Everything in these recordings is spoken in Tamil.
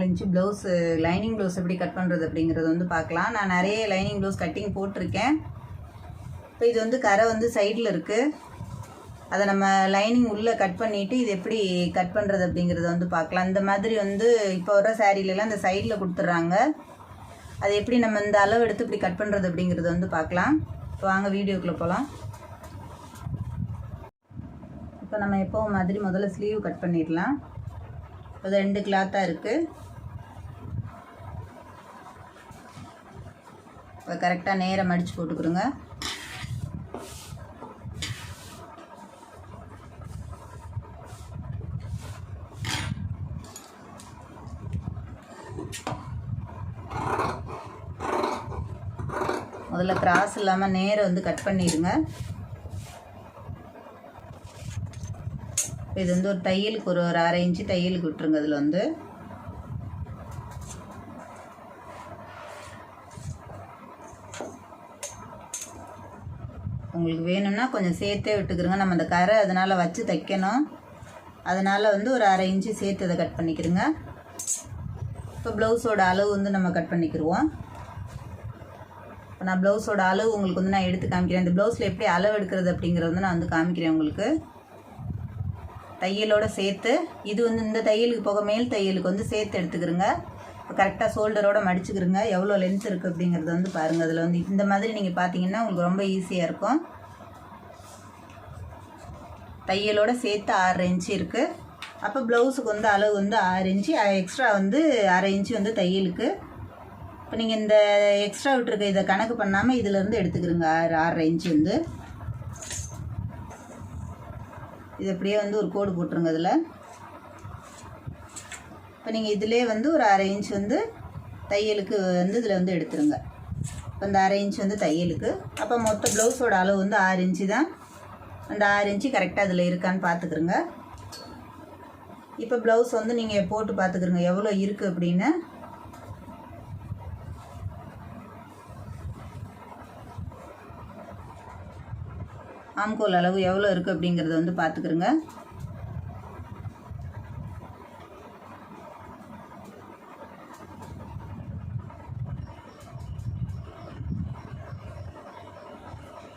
நாலு இன்ச்சு ப்ளவுஸ் லைனிங் ப்ளவுஸ் எப்படி கட் பண்ணுறது அப்படிங்கிறத வந்து பார்க்கலாம். நான் நிறைய லைனிங் ப்ளவுஸ் கட்டிங் போட்டிருக்கேன். இப்போ இது வந்து கரை வந்து சைடில் இருக்குது அதை நம்ம லைனிங் உள்ளே கட் பண்ணிவிட்டு இது எப்படி கட் பண்ணுறது அப்படிங்கிறத வந்து பார்க்கலாம். இந்த மாதிரி வந்து இப்போ வர சேரீலலாம் இந்த சைடில் கொடுத்துட்றாங்க. அது எப்படி நம்ம இந்த அளவு எடுத்து இப்படி கட் பண்ணுறது அப்படிங்கிறத வந்து பார்க்கலாம். இப்போ வாங்க வீடியோக்குள்ளே போகலாம் இப்போ நம்ம எப்போவும் மாதிரி முதல்ல ஸ்லீவ் கட் பண்ணிடலாம். இப்போ ரெண்டு கிளாத்தாக இருக்குது இப்போ கரெக்டாக நேரம் மடித்து போட்டுக்கிறோங்க முதல்ல கிராஸ் இல்லாமல் நேரம் வந்து கட் பண்ணிடுங்க. இது வந்து ஒரு தையலுக்கு ஒரு ஒரு அரை இன்ச்சு தையலுக்கு விட்டுருங்க அதில் வந்து. உங்களுக்கு வேணும்னா கொஞ்சம் சேர்த்தே விட்டுக்கிறோங்க நம்ம அந்த கரை அதனால் வச்சு தைக்கணும். அதனால் வந்து ஒரு அரை இன்ச்சு சேர்த்து அதை கட் பண்ணிக்கிறோங்க இப்போ ப்ளவுஸோட அளவு வந்து நம்ம கட் பண்ணிக்கிடுவோம் இப்போ நான் ப்ளவுஸோட அளவு உங்களுக்கு வந்து நான் எடுத்து காமிக்கிறேன். இந்த ப்ளவுஸில் எப்படி அளவு எடுக்கிறது அப்படிங்கிறது வந்து நான் வந்து காமிக்கிறேன் உங்களுக்கு. தையலோட சேர்த்து இது வந்து இந்த தையலுக்கு போக மேல் தையலுக்கு வந்து சேர்த்து எடுத்துக்கிறோங்க கரெக்டாக ஷோல்டரோட மடிச்சுக்கிறோங்க எவ்வளோ லென்த் இருக்குது அப்படிங்கிறது வந்து பாருங்கள் அதில் வந்து இந்த மாதிரி நீங்கள் பார்த்தீங்கன்னா உங்களுக்கு ரொம்ப ஈஸியாக இருக்கும். தையலோட சேர்த்து ஆறு இன்ச்சு இருக்குது அப்போ ப்ளவுஸுக்கு வந்து அளவு வந்து ஆறு இன்ச்சு எக்ஸ்ட்ரா வந்து அரை இன்ச்சு வந்து தையலுக்கு. இப்போ நீங்கள் இந்த எக்ஸ்ட்ரா விட்டுருக்க இதை கணக்கு பண்ணாமல் இதிலேருந்து எடுத்துக்கிறோங்க ஆறு ஆறரை இன்ச்சு வந்து. இது அப்படியே வந்து ஒரு கோடு போட்டுருங்க அதில் இப்போ நீங்கள் இதிலே வந்து ஒரு அரை இன்ச் வந்து தையலுக்கு வந்து இதில் வந்து எடுத்துருங்க. இப்போ இந்த அரை இன்ச் வந்து தையலுக்கு. அப்போ மொத்த ப்ளவுஸோட அளவு வந்து ஆறு இன்ச்சு தான். அந்த ஆறு இன்ச்சு கரெக்டாக அதில் இருக்கான்னு பார்த்துக்குருங்க. இப்போ ப்ளவுஸ் வந்து நீங்கள் போட்டு பார்த்துக்குறங்க எவ்வளோ இருக்குது அப்படின்னு. ஆம்கோல் அளவு எவ்வளோ இருக்குது அப்படிங்கிறத வந்து பார்த்துக்குருங்க.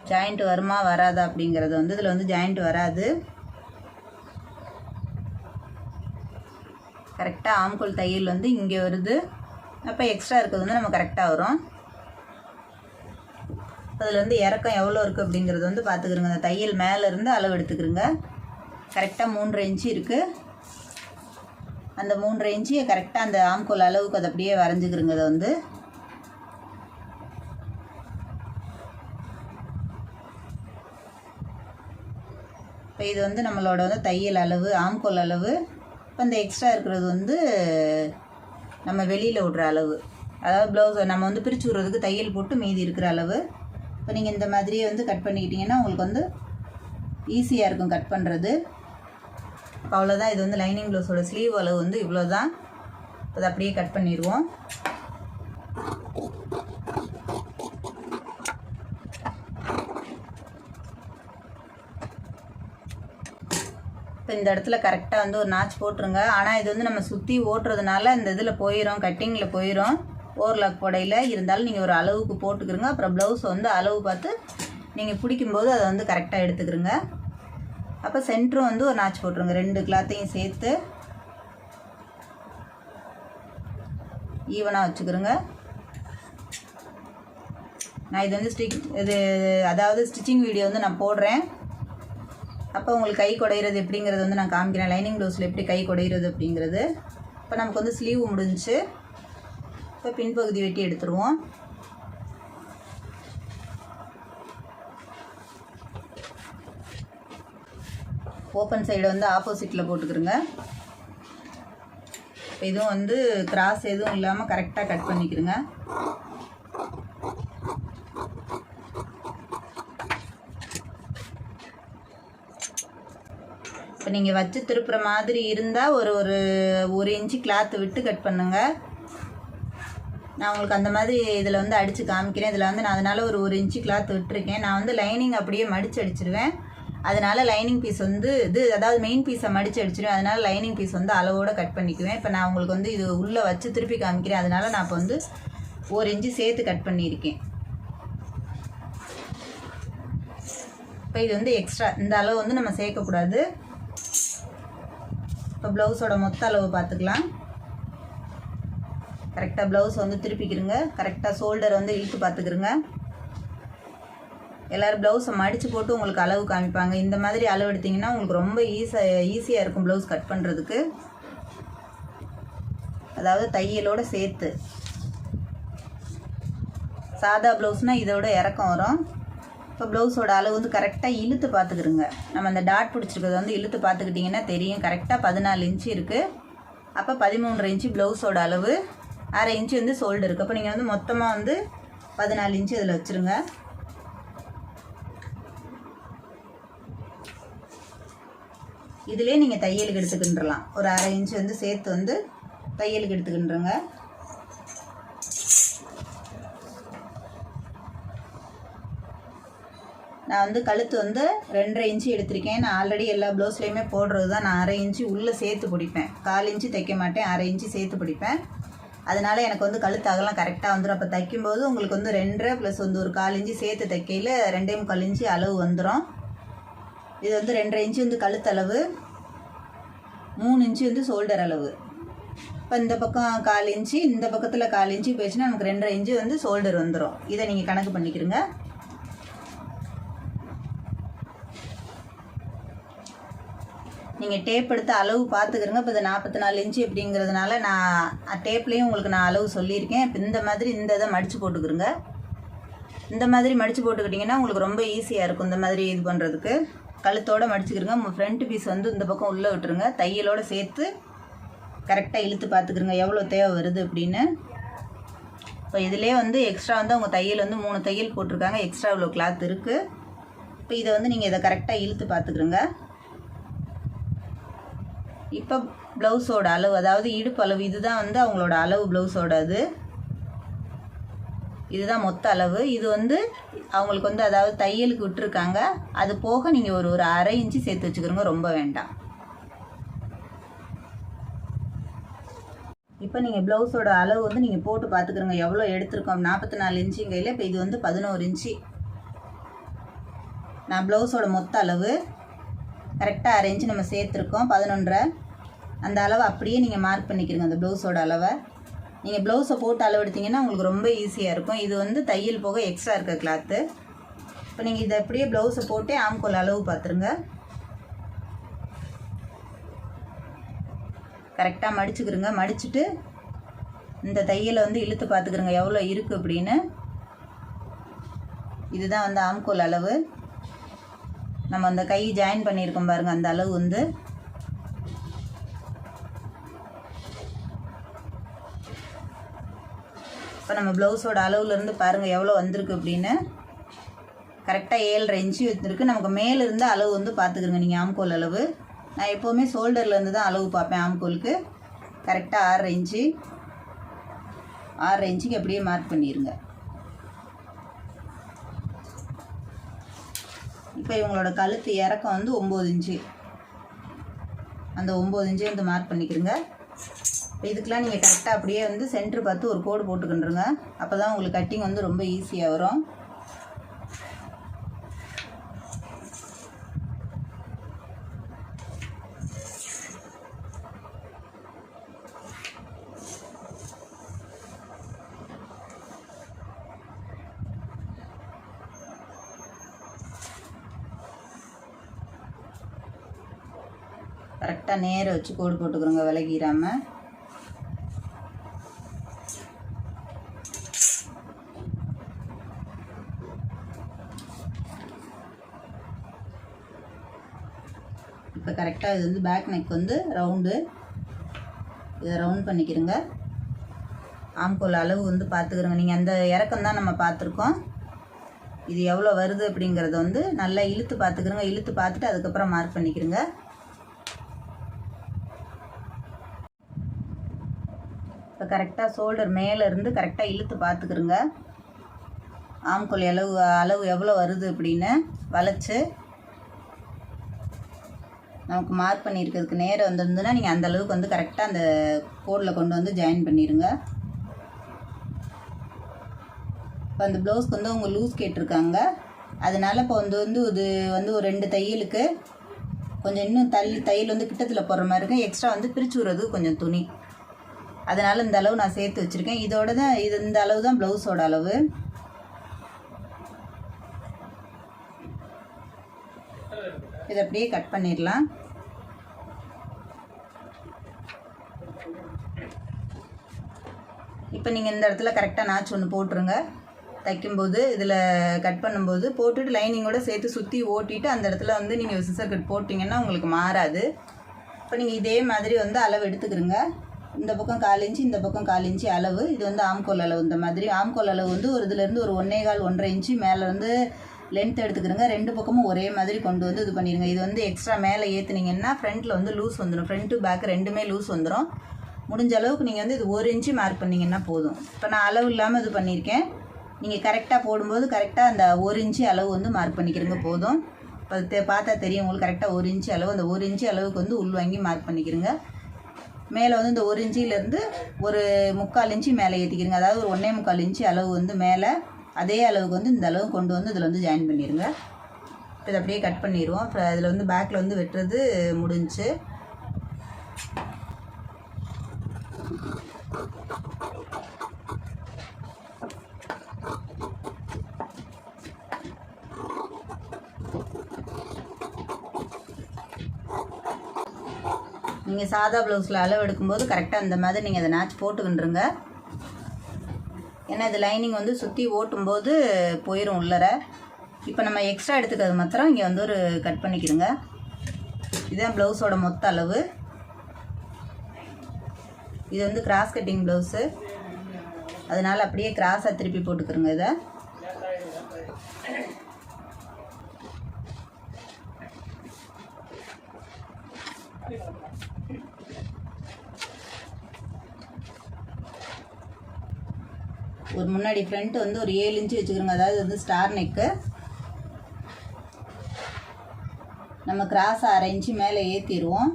ஜாயிண்ட் வருமா வராதா அப்படிங்கிறது வந்து இதில் வந்து ஜாயிண்ட் வராது. கரெக்டாக ஆம்கோல் தையல் வந்து இங்கே வருது. அப்போ எக்ஸ்ட்ரா இருக்கிறது வந்து நம்ம கரெக்டாக வரும். அதில் வந்து இறக்கம் எவ்வளோ இருக்குது அப்படிங்கிறது வந்து பார்த்துக்கிறோங்க அந்த தையல் மேலேருந்து அளவு எடுத்துக்கிறோங்க கரெக்டாக மூன்று இன்ச்சு இருக்குது அந்த மூன்று இன்ச்சு கரெக்டாக அந்த ஆம்கோல் அளவுக்கு அதை அப்படியே வரைஞ்சிக்கிறோங்க அதை வந்து இப்போ இது வந்து நம்மளோட வந்து தையல் அளவு ஆம்கோல் அளவு இப்போ இந்த எக்ஸ்ட்ரா இருக்கிறது வந்து நம்ம வெளியில் விடுற அளவு. அதாவது ப்ளவுஸ் நம்ம வந்து பிரித்து விட்றதுக்கு தையல் போட்டு மீதி இருக்கிற அளவு. இப்போ நீங்கள் இந்த மாதிரியே வந்து கட் பண்ணிக்கிட்டிங்கன்னா உங்களுக்கு வந்து ஈஸியாக இருக்கும் கட் பண்ணுறது இப்போ அவ்வளோதான் இது வந்து லைனிங் ப்ளவுஸோட ஸ்லீவ் அளவு வந்து இவ்வளோ தான் அதை அப்படியே கட் பண்ணிடுவோம். இப்போ இந்த இடத்துல கரெக்டாக வந்து ஒரு நாச் போட்டுருங்க. ஆனால் இது வந்து நம்ம சுற்றி ஓட்டுறதுனால இந்த இதில் போயிடும் கட்டிங்கில் போயிடும் ஓவர்லாக் புடையில் இருந்தாலும் நீங்கள் ஒரு அளவுக்கு போட்டுக்கிறங்க அப்புறம் ப்ளவுஸ் வந்து அளவு பார்த்து நீங்கள் பிடிக்கும்போது அதை வந்து கரெக்டாக எடுத்துக்கிறங்க அப்போ சென்டரும் வந்து ஒரு நாச் போட்டுருங்க. ரெண்டு கிளாத்தையும் சேர்த்து ஈவனாக வச்சுக்கிறோங்க நான் இது வந்து ஸ்டிக் இது அதாவது ஸ்டிச்சிங் வீடியோ வந்து நான் போடுறேன். அப்போ உங்களுக்கு கை குடையிறது எப்படிங்கிறது வந்து நான் காமிக்கிறேன். லைனிங் ப்ளவுஸில் எப்படி கை குடையிறது அப்படிங்கிறது. இப்போ நமக்கு வந்து ஸ்லீவ் முடிஞ்சுச்சு இப்போ பின்பகுதி வெட்டி எடுத்துருவோம். ஓப்பன் சைடு வந்து ஆப்போசிட்டில் போட்டுக்கிறோங்க இப்போ இதுவும் வந்து கிராஸ் எதுவும் இல்லாமல் கரெக்டாக கட் பண்ணிக்கிறோங்க இப்போ நீங்கள் வச்சு திருப்புற மாதிரி இருந்தால் ஒரு ஒரு ஒரு இன்ச்சு கிளாத்து விட்டு கட் பண்ணுங்கள் நான் உங்களுக்கு அந்த மாதிரி இதில் வந்து அடித்து காமிக்கிறேன். இதில் வந்து நான் அதனால் ஒரு ஒரு இன்ச்சு கிளாத் விட்டுருக்கேன். நான் வந்து லைனிங் அப்படியே மடித்து அடிச்சிருவேன். அதனால லைனிங் பீஸ் வந்து இது அதாவது மெயின் பீஸை மடித்து அடிச்சிருவேன். அதனால் லைனிங் பீஸ் வந்து அளவோடு கட் பண்ணிக்குவேன். இப்போ நான் உங்களுக்கு வந்து இது உள்ளே வச்சு திருப்பி காமிக்கிறேன். அதனால் நான் இப்போ வந்து ஒரு இன்ச்சு சேர்த்து கட் பண்ணியிருக்கேன். இப்போ இது வந்து எக்ஸ்ட்ரா இந்த அளவு வந்து நம்ம சேர்க்கக்கூடாது. இப்போ ப்ளவுஸோட மொத்த அளவு பார்த்துக்கலாம். கரெக்டாக ப்ளவுஸ் வந்து திருப்பிக்கிறங்க கரெக்டாக ஷோல்டர் வந்து இழுத்து பார்த்துக்கிறங்க எல்லோரும் ப்ளவுஸை மடித்து போட்டு உங்களுக்கு அளவு காமிப்பாங்க. இந்த மாதிரி அளவு எடுத்திங்கன்னா உங்களுக்கு ரொம்ப ஈஸியாக ஈஸியாக இருக்கும் ப்ளவுஸ் கட் பண்ணுறதுக்கு அதாவது தையலோடு சேர்த்து. சாதா ப்ளவுஸ்னால் இதோட இறக்கம் வரும். இப்போ ப்ளவுஸோட அளவு வந்து கரெக்டாக இழுத்து பார்த்துக்கிறோங்க நம்ம அந்த டாட் பிடிச்சிருக்கிறத வந்து இழுத்து பார்த்துக்கிட்டிங்கன்னா தெரியும். கரெக்டாக பதினாலு இன்ச்சு இருக்குது அப்போ பதிமூன்று இன்ச்சு ப்ளவுஸோட அளவு அரை இன்ச்சு வந்து சோல்டு இருக்குது அப்போ நீங்கள் வந்து மொத்தமாக வந்து பதினாலு இன்ச்சு இதில் வச்சுருங்க. இதிலே நீங்கள் தையலுக்கு எடுத்துக்கின்றலாம் ஒரு அரை இன்ச்சு வந்து சேர்த்து வந்து தையலுக்கு எடுத்துக்கின்றங்க நான் வந்து கழுத்து வந்து ரெண்டரை இன்ச்சு எடுத்திருக்கேன். நான் ஆல்ரெடி எல்லா ப்ளவுஸ்லேயுமே போடுறது தான் நான் அரை இன்ச்சு உள்ளே சேர்த்து பிடிப்பேன். கால் இன்ச்சு தைக்க மாட்டேன் அரை இன்ச்சு சேர்த்து பிடிப்பேன். அதனால் எனக்கு வந்து கழுத்து அகலம் கரெக்டாக வந்துடும் அப்போ தைக்கும்போது உங்களுக்கு வந்து ரெண்டரை ப்ளஸ் வந்து ஒரு கால் இன்ச்சு சேர்த்து தைக்கையில் ரெண்டே முக்கால் இன்ச்சு அளவு வந்துடும் இது வந்து ரெண்டரை இன்ச்சு வந்து கழுத்தளவு மூணு இன்ச்சு வந்து ஷோல்டர் அளவு. இப்போ இந்த பக்கம் கால் இன்ச்சு இந்த பக்கத்தில் கால் இன்ச்சு போயிடுச்சுன்னா நமக்கு ரெண்டரை இன்ச்சு வந்து ஷோல்டர் வந்துடும் இதை நீங்கள் கணக்கு பண்ணிக்கிறங்க நீங்கள் டேப் எடுத்து அளவு பார்த்துக்கிறங்க. இப்போ இது நாற்பத்தி நாலு இன்ச்சு அப்படிங்கிறதுனால நான் டேப்லேயும் உங்களுக்கு நான் அளவு சொல்லியிருக்கேன். இப்போ இந்த மாதிரி இந்த இதை மடித்து போட்டுக்கிறங்க. இந்த மாதிரி மடித்து போட்டுக்கிட்டிங்கன்னா உங்களுக்கு ரொம்ப ஈஸியாக இருக்கும் இந்த மாதிரி இது பண்ணுறதுக்கு கழுத்தோடு மடிச்சுக்கிறங்க. உங்கள் ஃப்ரண்ட் பீஸ் வந்து இந்த பக்கம் உள்ளே விட்டுருங்க. தையலோடு சேர்த்து கரெக்டாக இழுத்து பார்த்துக்கிறங்க. எவ்வளோ தேவை வருது அப்படின்னு. இப்போ இதிலே வந்து எக்ஸ்ட்ரா வந்து அவங்க தையல் வந்து மூணு தையல் போட்டிருக்காங்க. எக்ஸ்ட்ரா இவ்வளோ கிளாத் இருக்குது இப்போ இதை வந்து நீங்கள் இதை கரெக்டாக இழுத்து பார்த்துக்கிறங்க. இப்போ ப்ளவுஸோட அளவு அதாவது இடுப்பு அளவு இதுதான் வந்து அவங்களோட அளவு ப்ளவுஸோட அது. இதுதான் மொத்த அளவு. இது வந்து அவங்களுக்கு வந்து அதாவது தையலுக்கு விட்டுருக்காங்க. அது போக நீங்கள் ஒரு ஒரு அரை இன்ச்சு சேர்த்து வச்சுக்கிறோங்க ரொம்ப வேண்டாம். இப்போ நீங்கள் ப்ளவுஸோட அளவு வந்து நீங்கள் போட்டு பார்த்துக்கிறோங்க எவ்வளோ எடுத்திருக்கோம்? நாற்பத்தி நாலு இன்ச்சுங்கையில் இப்போ இது வந்து பதினோரு இன்ச்சு. நான் ப்ளவுஸோட மொத்த அளவு. கரெக்டாக அரை இன்ச்சு நம்ம சேர்த்துருக்கோம். பதினொன்றரை. அந்த அளவை அப்படியே நீங்கள் மார்க் பண்ணிக்கிறீங்க அந்த ப்ளவுஸோட அளவை. நீங்கள் ப்ளவுஸை போட்டு அளவெடுத்தீங்கன்னா உங்களுக்கு ரொம்ப ஈஸியாக இருக்கும். இது வந்து தையல் போக எக்ஸ்ட்ரா இருக்க கிளாத்து இப்போ நீங்கள் இதை அப்படியே ப்ளவுஸை போட்டே ஆம்கோல் அளவு பார்த்துருங்க. கரெக்டாக மடிச்சுக்கிறங்க மடிச்சுட்டு இந்த தையலை வந்து இழுத்து பார்த்துக்கிறங்க எவ்வளோ இருக்குது அப்படின்னு. இதுதான் வந்து ஆம்கோல் அளவு. நம்ம அந்த கை ஜாயின் பண்ணியிருக்கோம் பாருங்கள் அந்த அளவு வந்து. இப்போ நம்ம ப்ளவுஸோட அளவுலேருந்து பாருங்கள் எவ்வளோ வந்திருக்கு அப்படின்னு. கரெக்டாக ஏழரை இன்ச்சு வந்துருக்கு. நமக்கு மேலிருந்து அளவு வந்து பார்த்துக்குருங்க நீங்கள் ஆம்கோல் அளவு. நான் எப்போவுமே ஷோல்டர்லேருந்து தான் அளவு பார்ப்பேன் ஆம்கோலுக்கு. கரெக்டாக ஆறரை இன்ச்சு ஆறரை இன்ச்சுக்கு அப்படியே மார்க் பண்ணிடுங்க இப்போ இவங்களோட கழுத்து இறக்கம் வந்து ஒம்பது இன்ச்சு அந்த ஒம்பது இன்ச்சு வந்து மார்க் பண்ணிக்கிறங்க இப்போ இதுக்கெலாம் நீங்கள் கரெக்டாக அப்படியே வந்து சென்ட்ரு பார்த்து ஒரு கோடு போட்டுக்கின்றுங்க அப்போ தான் உங்களுக்கு கட்டிங் வந்து ரொம்ப ஈஸியாக வரும். கரெக்டாக நேரம் வச்சு கோடு போட்டுக்கிறோங்க விலகிடாமல் இப்போ கரெக்டாக இது வந்து பேக் நெக் வந்து ரவுண்டு இதை ரவுண்ட் பண்ணிக்கிறங்க ஆம்கோல் அளவு வந்து பார்த்துக்கிறோங்க. நீங்கள் அந்த இறக்கம் தான் நம்ம பார்த்துருக்கோம். இது எவ்வளோ வருது அப்படிங்கிறத வந்து நல்லா இழுத்து பார்த்துக்கிறோங்க. இழுத்து பார்த்துட்டு அதுக்கப்புறம் மார்க் பண்ணிக்கிறோங்க இப்போ கரெக்டாக ஷோல்டர் மேலேருந்து கரெக்டாக இழுத்து பார்த்துக்கிறோங்க. ஆம்கோல் அளவு அளவு எவ்வளோ வருது அப்படின்னு வளைச்சி நமக்கு மார்க் பண்ணியிருக்கிறதுக்கு நேரம் வந்திருந்ததுன்னா நீங்கள் அந்த அளவுக்கு வந்து கரெக்டாக அந்த கோடில் கொண்டு வந்து ஜாயின் பண்ணிடுங்க இப்போ அந்த ப்ளவுஸ்க்கு வந்து அவங்க லூஸ் கேட்டிருக்காங்க. அதனால் இப்போ வந்து வந்து இது வந்து ஒரு ரெண்டு தையலுக்கு கொஞ்சம் இன்னும் தள்ளி தையல் வந்து கிட்டத்தில் போடுற மாதிரி இருக்கும் எக்ஸ்ட்ரா வந்து பிரித்து விடுறது கொஞ்சம் துணி. அதனால் இந்த அளவு நான் சேர்த்து வச்சுருக்கேன். இதோட தான் இது இந்த அளவு தான் ப்ளவுஸோட அளவு. இதை அப்படியே கட் பண்ணிடலாம். இப்போ நீங்கள் இந்த இடத்துல கரெக்டாக நாச்சு ஒன்று போட்டுருங்க. தைக்கும்போது இதில் கட் பண்ணும்போது போட்டுட்டு லைனிங்கோட சேர்த்து சுற்றி ஓட்டிட்டு அந்த இடத்துல வந்து நீங்கள் சிசர் கட் போட்டிங்கன்னா உங்களுக்கு மாறாது. இப்போ நீங்கள் இதே மாதிரி வந்து அளவு எடுத்துக்கிறங்க. இந்த பக்கம் கால் இன்ச்சு இந்த பக்கம் கால் இன்ச்சு அளவு. இது வந்து ஆம்கோல் அளவு. இந்த மாதிரி ஆம்கோல் அளவு வந்து ஒரு இதுலேருந்து ஒரு ஒன்றே கால் ஒன்றரை இன்ச்சு மேலே வந்து லென்த் எடுத்துக்கிறங்க. ரெண்டு பக்கமும் ஒரே மாதிரி கொண்டு வந்து இது பண்ணிடுங்க இது வந்து எக்ஸ்ட்ரா மேலே ஏற்றுனீங்கன்னா ஃப்ரண்ட்டில் வந்து லூஸ் வந்துடும் ஃப்ரண்ட்டு பேக் ரெண்டுமே லூஸ் வந்துடும் முடிஞ்ச அளவுக்கு நீங்கள் வந்து இது ஒரு இன்ச்சு மார்க் பண்ணிங்கன்னா போதும். இப்போ நான் அளவு இல்லாமல் இது பண்ணியிருக்கேன் நீங்கள் கரெக்டாக போடும்போது கரெக்டாக அந்த ஒரு இன்ச்சு அளவு வந்து மார்க் பண்ணிக்கிறங்க போதும். இப்போ பார்த்தா தெரியும் உங்களுக்கு கரெக்டாக ஒரு இன்ச்சு அளவு. அந்த ஒரு இன்ச்சு அளவுக்கு வந்து உள் வாங்கி மார்க் பண்ணிக்கிறங்க. மேலே வந்து இந்த ஒரு இன்ச்சிலேருந்து ஒரு முக்கால் இன்ச்சு மேலே ஏற்றிக்கிறங்க அதாவது ஒரு ஒன்றே முக்கால் இன்ச்சு அளவு வந்து மேலே அதே அளவுக்கு வந்து இந்த அளவு கொண்டு வந்து இதில் வந்து ஜாயின் பண்ணிடுங்க இப்போ இதை அப்படியே கட் பண்ணிடுவோம். அப்புறம் இதில் வந்து பேக்கில் வந்து வெட்டுறது முடிஞ்சு. நீங்கள் சாதா ப்ளவுஸில் அளவு எடுக்கும்போது கரெக்டாக இந்த மாதிரி நீங்கள் அதை நேச்சு போட்டுக்கின்றுங்க. ஏன்னா இது லைனிங் வந்து சுற்றி ஓட்டும்போது போயிடும் உள்ளர. இப்போ நம்ம எக்ஸ்ட்ரா எடுத்துக்கிறது மாத்திரம் இங்கே வந்து ஒரு கட் பண்ணிக்கிடுங்க. இதுதான் ப்ளவுஸோட மொத்த அளவு. இது வந்து கிராஸ் கட்டிங் ப்ளவுஸு அதனால் அப்படியே கிராஸாக திருப்பி போட்டுக்கிறோங்க இதை. ஒரு முன்னாடி ஃப்ரண்ட் வந்து ஒரு ஏழு இன்ச்சு வச்சுக்கிறோங்க. அதாவது வந்து ஸ்டார் நெக்கு நம்ம கிராஸ் அரை இன்ச்சு மேலே ஏற்றிடுவோம்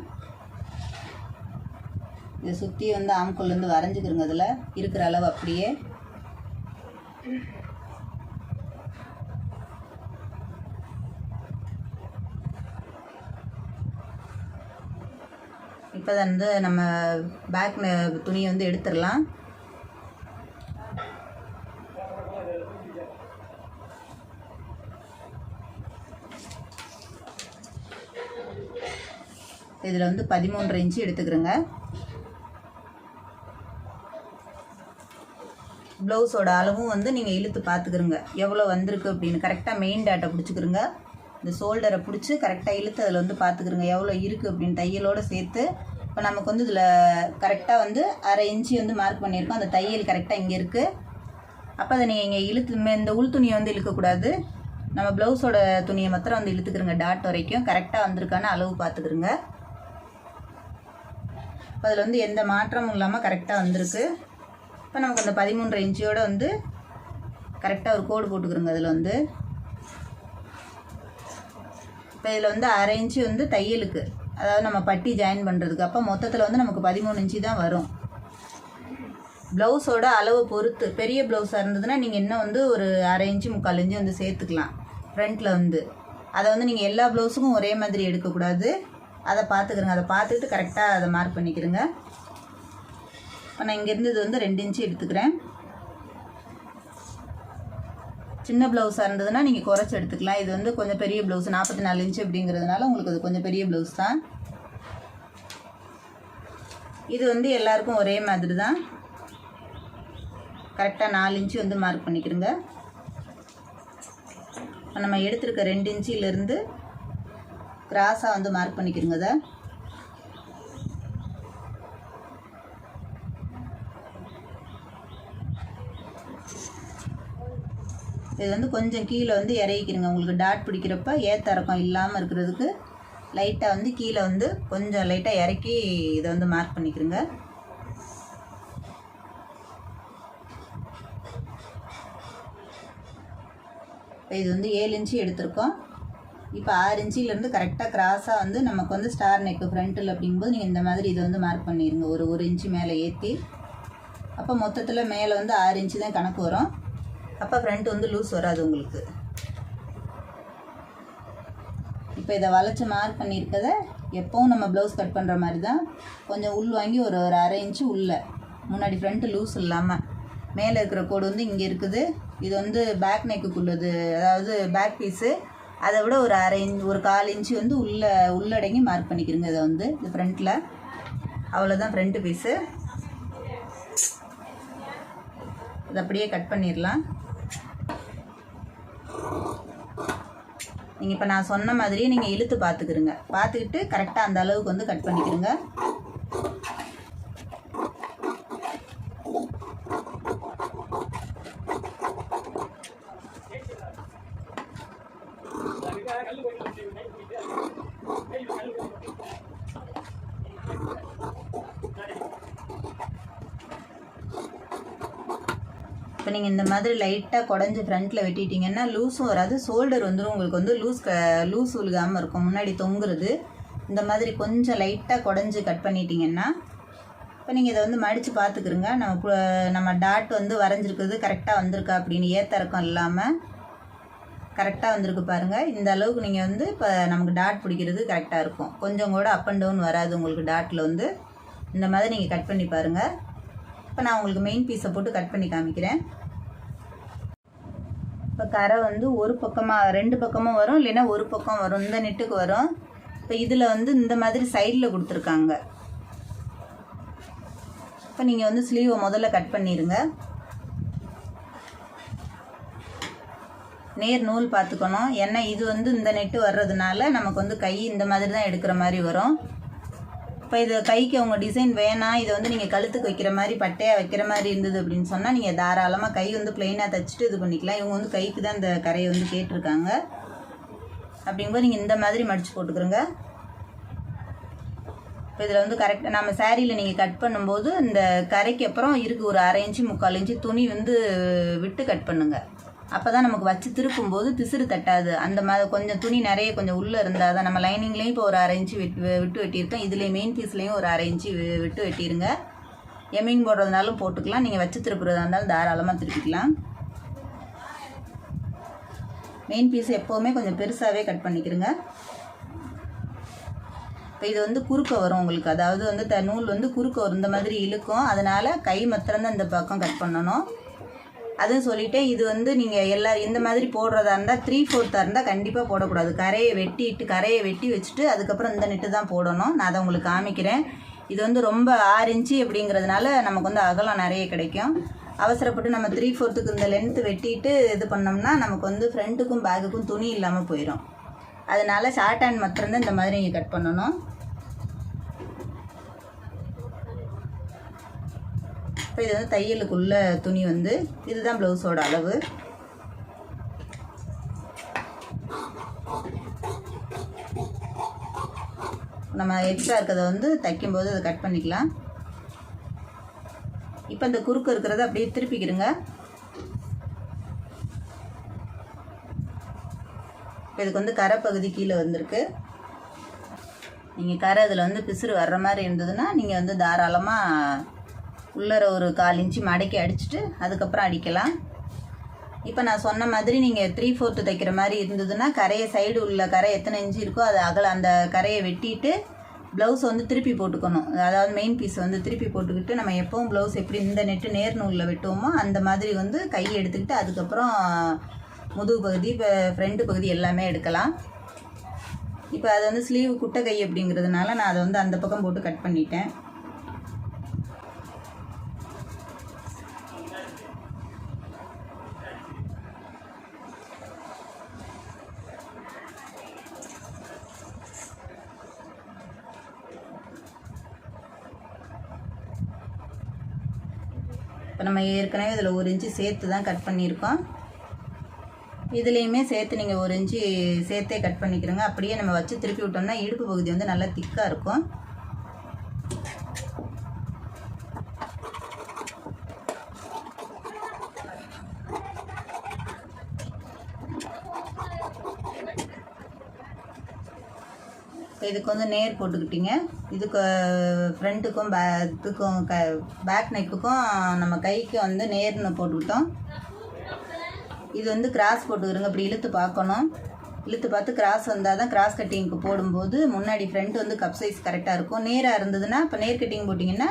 இதை சுற்றி வந்து ஆம்கோல்லேருந்து வரைஞ்சிக்கிறோங்க அதில். இருக்கிற அளவு அப்படியே. இப்போ வந்து நம்ம பேக் துணியை வந்து எடுத்துடலாம். இதில் வந்து பதிமூன்று இன்ச்சு எடுத்துக்கிறோங்க. ப்ளவுஸோட அளவும் வந்து நீங்கள் இழுத்து பார்த்துக்கிறங்க. எவ்வளோ வந்திருக்கு அப்படின்னு கரெக்டாக மெயின் டாட்டை பிடிச்சிக்கிறங்க. இந்த ஷோல்டரை பிடிச்சி கரெக்டாக இழுத்து அதில் வந்து பார்த்துக்கிறங்க. எவ்வளோ இருக்குது அப்படின்னு தையலோடு சேர்த்து. இப்போ நமக்கு வந்து இதில் கரெக்டாக வந்து அரை இன்ச்சு வந்து மார்க் பண்ணியிருக்கோம். அந்த தையல் கரெக்டாக இங்கே இருக்குது அப்போ அதை நீங்கள் இங்கே இழுத்து மே- இந்த உள் துணியை வந்து இழுக்கக்கூடாது. நம்ம ப்ளவுஸோட துணியை மாத்திரம் வந்து இழுத்துக்கிறோங்க. டாட் வரைக்கும். கரெக்டாக வந்திருக்கான அளவு பார்த்துக்கிறங்க. அதில் வந்து எந்த மாற்றமும் இல்லாமல் கரெக்டாக வந்திருக்கு. இப்போ நமக்கு அந்த பதிமூன்று இன்ச்சியோடு வந்து கரெக்டாக ஒரு கோடு போட்டுக்கிறோங்க அதில் வந்து. இப்போ இதில் வந்து அரை இன்ச்சு வந்து தையலுக்கு. அதாவது நம்ம பட்டி ஜாயின் பண்ணுறதுக்கு அப்போ மொத்தத்தில் வந்து நமக்கு பதிமூணு இன்ச்சு தான் வரும். ப்ளவுஸோட அளவு பொறுத்து பெரிய ப்ளவுஸாக இருந்ததுன்னா நீங்கள் இன்னும் வந்து ஒரு அரை இன்ச்சு முக்கால் இன்ச்சு வந்து சேர்த்துக்கலாம். ஃப்ரண்ட்டில் வந்து. அதை வந்து நீங்கள் எல்லா ப்ளவுஸுக்கும் ஒரே மாதிரி எடுக்கக்கூடாது. அதை பார்த்துக்கிறங்க அதை பார்த்துட்டு கரெக்டாக அதை மார்க் பண்ணிக்கிறங்க இப்போ நான் இங்கேருந்து இது வந்து ரெண்டு இன்ச்சு எடுத்துக்கிறேன். சின்ன ப்ளவுஸாக இருந்ததுன்னா நீங்கள் குறைச்சி எடுத்துக்கலாம். இது வந்து கொஞ்சம் பெரிய ப்ளவுஸ் நாற்பத்தி நாலு இன்ச்சு அப்படிங்கிறதுனால உங்களுக்கு அது கொஞ்சம் பெரிய ப்ளவுஸ் தான். இது வந்து எல்லாருக்கும் ஒரே மாதிரி தான் கரெக்டாக நாலு இன்ச்சு வந்து மார்க் பண்ணிக்கிறோங்க நம்ம எடுத்திருக்க ரெண்டு இன்ச்சிலேருந்து கிராஸாக வந்து மார்க் பண்ணிக்கிறோங்க இதை. இது வந்து கொஞ்சம் கீழே வந்து இறக்கிக்கிறங்க உங்களுக்கு டாட் பிடிக்கிறப்ப ஏத்தரக்கம் இல்லாமல் இருக்கிறதுக்கு லைட்டாக வந்து கீழே வந்து கொஞ்சம் லைட்டாக இறக்கி இதை வந்து மார்க் பண்ணிக்கிறோங்க இது வந்து ஏழு இன்ச்சு எடுத்திருக்கோம். இப்போ ஆறு இன்ச்சிலேருந்து கரெக்டாக கிராஸாக வந்து நமக்கு வந்து ஸ்டார் நெக்கு ஃப்ரண்ட்டில் அப்படிங்கும்போது நீங்கள் இந்த மாதிரி இதை வந்து மார்க் பண்ணிடுங்க ஒரு ஒரு இன்ச்சு மேலே ஏற்றி அப்போ மொத்தத்தில் மேலே வந்து ஆறு இன்ச்சு தான் கணக்கு வரும். அப்போ ஃப்ரண்ட் வந்து லூஸ் வராது உங்களுக்கு. இப்போ இதை வளைச்சி மார்க் பண்ணியிருக்கத எப்போவும் நம்ம ப்ளவுஸ் கட் பண்ணுற மாதிரி தான் கொஞ்சம் உள் வாங்கி ஒரு ஒரு அரை இன்ச்சு உள்ள. முன்னாடி ஃப்ரண்ட்டு லூஸ் இல்லாமல் மேலே இருக்கிற கோடு வந்து இங்கே இருக்குது. இது வந்து பேக் நெக்குக்குள்ளது அதாவது பேக் பீஸு அதை விட ஒரு அரை இன்ச் ஒரு கால் இன்ச்சு வந்து உள்ளே உள்ளடங்கி மார்க் பண்ணிக்கிறோங்க இதை வந்து இது ஃப்ரண்ட்டில் அவ்வளோதான் ஃப்ரண்ட்டு பீஸு இதை அப்படியே கட் பண்ணிடலாம். நீங்கள் இப்போ நான் சொன்ன மாதிரியே நீங்கள் இழுத்து பார்த்துக்கிறங்க பார்த்துக்கிட்டு கரெக்டாக அந்த அளவுக்கு வந்து கட் பண்ணிக்கிறங்க. இந்த மாதிரி லைட்டாக குடஞ்சி ஃப்ரண்ட்டில் வெட்டிட்டிங்கன்னா லூஸும் வராது. ஷோல்டர் வந்துடும் உங்களுக்கு வந்து லூஸ் க லூஸ் உழுகாமல் இருக்கும். முன்னாடி தொங்குறது. இந்த மாதிரி கொஞ்சம் லைட்டாக குடஞ்சி கட் பண்ணிட்டீங்கன்னா இப்போ நீங்கள் இதை வந்து மடித்து பார்த்துக்குருங்க. நம்ம நம்ம டாட் வந்து வரைஞ்சிருக்கிறது கரெக்டாக வந்திருக்கா அப்படின்னு ஏத்தறக்கம் இல்லாமல் கரெக்டாக வந்திருக்கு பாருங்கள் இந்த அளவுக்கு நீங்கள் வந்து இப்போ நமக்கு டாட் பிடிக்கிறது கரெக்டாக இருக்கும். கொஞ்சம் கூட அப் அண்ட் டவுன் வராது உங்களுக்கு டாட்டில் வந்து. இந்த மாதிரி நீங்கள் கட் பண்ணி பாருங்கள் இப்போ நான் உங்களுக்கு மெயின் பீஸை போட்டு கட் பண்ணி காமிக்கிறேன். இப்போ கரை வந்து ஒரு பக்கமாக ரெண்டு பக்கமும் வரும் இல்லைன்னா ஒரு பக்கம் வரும். இந்த நெட்டுக்கு வரும். இப்போ இதில் வந்து இந்த மாதிரி சைடில் கொடுத்துருக்காங்க. இப்போ நீங்கள் வந்து ஸ்லீவை முதல்ல கட் பண்ணிடுங்க நேர் நூல் பார்த்துக்கணும். ஏன்னா இது வந்து இந்த நெட்டு வர்றதுனால நமக்கு வந்து கை இந்த மாதிரி தான் எடுக்கிற மாதிரி வரும். இப்போ இது கைக்கு அவங்க டிசைன் வேணாம். இதை வந்து நீங்கள் கழுத்துக்கு வைக்கிற மாதிரி பட்டையாக வைக்கிற மாதிரி இருந்தது அப்படின்னு சொன்னால் நீங்கள் தாராளமாக கை வந்து ப்ளைனாக தைச்சிட்டு இது பண்ணிக்கலாம். இவங்க வந்து கைக்கு தான் இந்த கரையை வந்து கேட்டிருக்காங்க. அப்படிங்கும்போது நீங்கள் இந்த மாதிரி மடித்து போட்டுக்கிறோங்க. இப்போ இதில் வந்து கரெக்டாக நம்ம சேரீயில் நீங்கள் கட் பண்ணும்போது இந்த கரைக்கு அப்புறம் இருக்கு ஒரு அரை இன்ச்சு முக்கால் இன்ச்சு துணி வந்து விட்டு கட் பண்ணுங்கள் அப்போ தான் நமக்கு வச்சு திருப்பும்போது பிசுறு தட்டாது. அந்த மாதிரி கொஞ்சம் துணி நிறைய கொஞ்சம் உள்ளே இருந்தால் தான் நம்ம லைனிங்லேயும் இப்போ ஒரு அரை இன்ச்சு விட்டு விட்டு வெட்டியிருக்கோம். இதுலேயும் மெயின் பீஸ்லேயும் ஒரு அரை இன்ச்சு விட்டு வெட்டிடுங்க எம்மிங் போடுறதுனாலும் போட்டுக்கலாம். நீங்கள் வச்சு திருப்புறதா இருந்தாலும் தாராளமாக திருப்பிக்கலாம். மெயின் பீஸ் எப்போவுமே கொஞ்சம் பெருசாகவே கட் பண்ணிக்கிறங்க இப்போ இது வந்து குறுக்க வரும் உங்களுக்கு. அதாவது வந்து த நூல் வந்து குறுக்க வரும். இந்த மாதிரி இழுக்கும். அதனால் கை மாத்திரம்தான் இந்த பக்கம் கட் பண்ணணும். அதுவும் சொல்லிட்டு இது வந்து நீங்கள் எல்லா இந்த மாதிரி போடுறதா இருந்தால் த்ரீ ஃபோர்த்தாக இருந்தால் கண்டிப்பாக போடக்கூடாது. கரையை வெட்டிட்டு கரையை வெட்டி வச்சுட்டு அதுக்கப்புறம் இந்த நெட்டு தான் போடணும். நான் அதை உங்களுக்கு காமிக்கிறேன். இது வந்து ரொம்ப ஆறு இன்ச்சு அப்படிங்கிறதுனால நமக்கு வந்து அகலம் நிறைய கிடைக்கும். அவசரப்பட்டு நம்ம த்ரீ ஃபோர்த்துக்கு இந்த லென்த்து வெட்டிட்டு இது பண்ணோம்னா நமக்கு வந்து ஃப்ரண்ட்டுக்கும் பேக்குக்கும் துணி இல்லாமல் போயிடும் அதனால ஷார்ட் ஹேண்ட் மாத்திரம்தான் இந்த மாதிரி நீங்கள் கட் பண்ணணும். இப்போ இது வந்து தையலுக்குள்ள துணி வந்து இதுதான் ப்ளவுஸோட அளவு. நம்ம எக்ஸ்ட்ரா இருக்கிறத வந்து தைக்கும்போது அதை கட் பண்ணிக்கலாம். இப்போ இந்த குறுக்கு இருக்கிறத அப்படியே திருப்பிக்கிடுங்க. இப்போ இதுக்கு வந்து கரை பகுதி கீழே வந்திருக்கு. நீங்கள் கரை இதில் வந்து பிசுறு வர்ற மாதிரி இருந்ததுன்னா நீங்கள் வந்து தாராளமாக உள்ளர ஒரு கால் இன்ச்சு மடக்கி அடிச்சுட்டு அதுக்கப்புறம் அடிக்கலாம். இப்போ நான் சொன்ன மாதிரி நீங்கள் த்ரீ ஃபோர்த்து தைக்கிற மாதிரி இருந்ததுன்னா கரையை சைடு உள்ள கரை எத்தனை இன்ச்சு இருக்கோ அதை அகல அந்த கரையை வெட்டிட்டு ப்ளவுஸ் வந்து திருப்பி போட்டுக்கணும். அதாவது மெயின் பீஸ் வந்து திருப்பி போட்டுக்கிட்டு நம்ம எப்பவும் ப்ளவுஸ் எப்படி இந்த நெட்டு நேர் நூலில் வெட்டுவோமோ அந்த மாதிரி வந்து கையை எடுத்துக்கிட்டு அதுக்கப்புறம் முதுகு பகுதி இப்போ ஃப்ரண்ட் பகுதி எல்லாமே எடுக்கலாம். இப்போ அது வந்து ஸ்லீவ் குட்டை கை அப்படிங்கிறதுனால நான் அதை வந்து அந்த பக்கம் போட்டு கட் பண்ணிட்டேன். இப்போ நம்ம ஏற்கனவே இதில் ஒரு இன்ச்சு சேர்த்து தான் கட் பண்ணியிருக்கோம். இதுலேயுமே சேர்த்து நீங்கள் ஒரு இன்ச்சு சேர்த்தே கட் பண்ணிக்கிறோங்க. அப்படியே நம்ம வச்சு திருப்பி விட்டோம்னா இடுப்பு பகுதி வந்து நல்லா திக்காக இருக்கும். இதுக்கு வந்து நேர் போட்டுக்கிட்டீங்க. இதுக்கு ஃப்ரண்ட்டுக்கும் பே இதுக்கும் க பேக் நெக்குக்கும் நம்ம கைக்கு வந்து நேர்னு போட்டுக்கிட்டோம். இது வந்து கிராஸ் போட்டுக்கிறோங்க. இப்படி இழுத்து பார்க்கணும். இழுத்து பார்த்து கிராஸ் வந்தால் தான் கிராஸ் கட்டிங்க்கு போடும்போது முன்னாடி ஃப்ரண்ட் வந்து கப் சைஸ் கரெக்டாக இருக்கும். நேராக இருந்ததுன்னா இப்போ நேர் கட்டிங் போட்டிங்கன்னா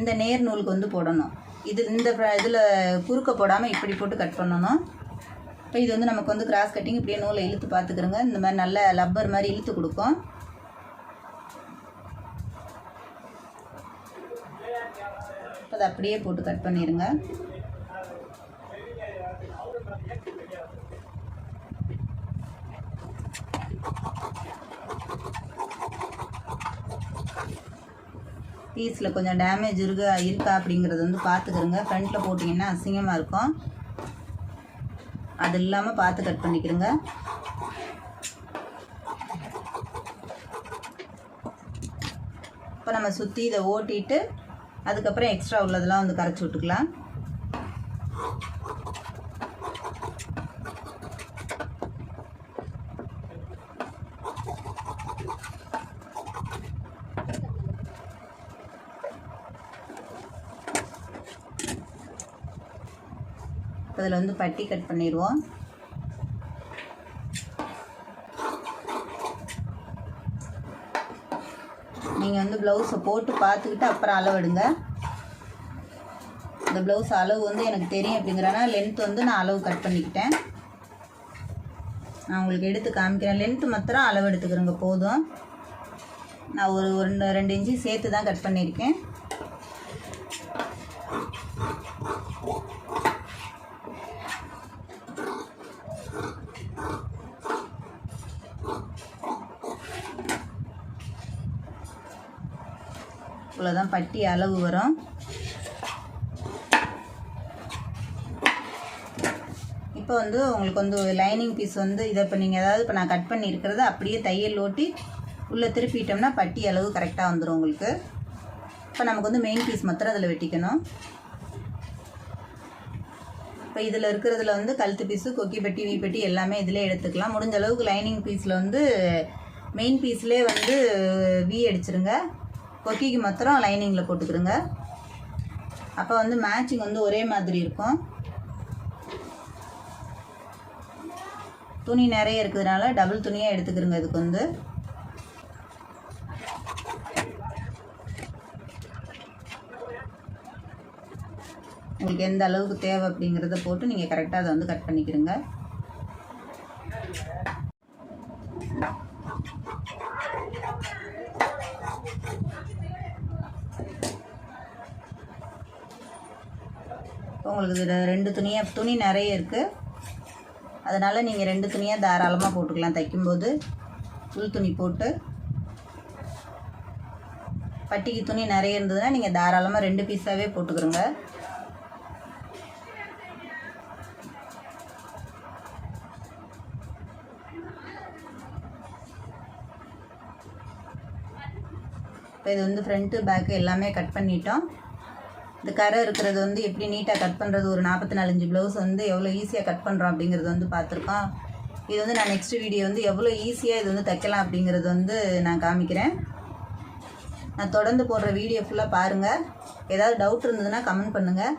இந்த நேர் நூலுக்கு வந்து போடணும். இது இந்த இதில் குறுக்க போடாமல் இப்படி போட்டு கட் பண்ணணும். இப்போ இது வந்து நமக்கு வந்து கிராஸ் கட்டிங் இப்படியே நூலை இழுத்து பார்த்துக்கிறோங்க. இந்த மாதிரி நல்ல லப்பர் மாதிரி இழுத்து கொடுக்கும். அதை அப்படியே போட்டு கட் பண்ணிடுங்க பீஸில் கொஞ்சம் டேமேஜ் இருக்கா இருக்கா அப்படிங்கிறது வந்து பார்த்துக்கிறோங்க ஃப்ரண்ட்டில் போட்டிங்கன்னா அசிங்கமாக இருக்கும். அது இல்லாமல் பார்த்து கட் பண்ணிக்கிறோங்க இப்போ நம்ம சுற்றி இதை ஓட்டிட்டு அதுக்கப்புறம் எக்ஸ்ட்ரா உள்ளதெல்லாம் வந்து கரைச்சி விட்டுக்கலாம். அதில் வந்து பட்டி கட் பண்ணிடுவோம் நீங்கள் வந்து ப்ளவுஸை போட்டு பார்த்துக்கிட்டு அப்புறம் அளவெடுங்க. இந்த ப்ளவுஸ் அளவு வந்து எனக்கு தெரியும் அப்படிங்கிறனா லென்த் வந்து நான் அளவு கட் பண்ணிக்கிட்டேன். நான் உங்களுக்கு எடுத்து காமிக்கிறேன். லென்த்து மாத்திரம் அளவு எடுத்துக்கிறேங்க போதும். நான் ஒரு ஒரு ரெண்டு- ரெண்டு இன்ச்சு சேர்த்து தான் கட் பண்ணியிருக்கேன். இவ்வளோதான் பட்டி அளவு வரும். இப்போ வந்து உங்களுக்கு வந்து லைனிங் பீஸ் வந்து இதை இப்போ நீங்கள் அதாவது இப்போ நான் கட் பண்ணியிருக்கிறத அப்படியே தையல் ஓட்டி உள்ளே திருப்பிட்டோம்னா பட்டி அளவு கரெக்டாக வந்துடும் உங்களுக்கு. இப்போ நமக்கு வந்து மெயின் பீஸ் மாத்திரம் அதில் வெட்டிக்கணும். இப்போ இதில் இருக்கிறதுல வந்து கழுத்து பீஸு கொக்கி பெட்டி வீ பெட்டி எல்லாமே இதிலே எடுத்துக்கலாம். முடிஞ்ச அளவுக்கு லைனிங் பீஸில் வந்து மெயின் பீஸ்லேயே வந்து வி அடிச்சிருங்க. கொக்கிக்கு மாத்திரம் லைனிங்கில் போட்டுக்கிறோங்க. அப்போ வந்து மேட்சிங் வந்து ஒரே மாதிரி இருக்கும். துணி நிறைய இருக்கிறதுனால டபுள் துணியாக எடுத்துக்கிறோங்க இதுக்கு வந்து. உங்களுக்கு எந்த அளவுக்கு தேவை அப்படிங்கிறத போட்டு நீங்கள் கரெக்டாக அதை வந்து கட் பண்ணிக்கிறோங்க. உங்களுக்கு இது ரெண்டு துணியாக துணி நிறைய இருக்குது அதனால் நீங்கள் ரெண்டு துணியாக தாராளமாக போட்டுக்கலாம் தைக்கும்போது. உள் துணி போட்டு. பட்டிக்கு துணி நிறைய இருந்ததுன்னா நீங்கள் தாராளமாக ரெண்டு பீஸாகவே போட்டுக்கிறோங்க இப்போ இது வந்து ஃப்ரண்ட்டு பேக்கு எல்லாமே கட் பண்ணிட்டோம். இந்த கரை இருக்கிறது வந்து எப்படி நீட்டாக கட் பண்ணுறது ஒரு நாற்பத்தி நாலஞ்சு ப்ளவுஸ் வந்து எவ்வளோ ஈஸியாக கட் பண்ணுறோம் அப்படிங்கிறது வந்து பார்த்துருக்கோம். இது வந்து நான் நெக்ஸ்ட் வீடியோ வந்து எவ்வளோ ஈஸியாக இது வந்து தைக்கலாம் அப்படிங்கிறது வந்து நான் காமிக்கிறேன். நான் தொடர்ந்து போடுற வீடியோ ஃபுல்லாக பாருங்கள் ஏதாவது டவுட் இருந்ததுன்னா கமெண்ட் பண்ணுங்கள்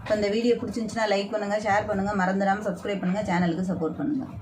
இப்போ இந்த வீடியோ பிடிச்சிருந்துச்சின்னா லைக் பண்ணுங்கள் ஷேர் பண்ணுங்கள் மறந்துடாமல் சப்ஸ்கிரைப் பண்ணுங்கள் சேனலுக்கு சப்போர்ட் பண்ணுங்கள்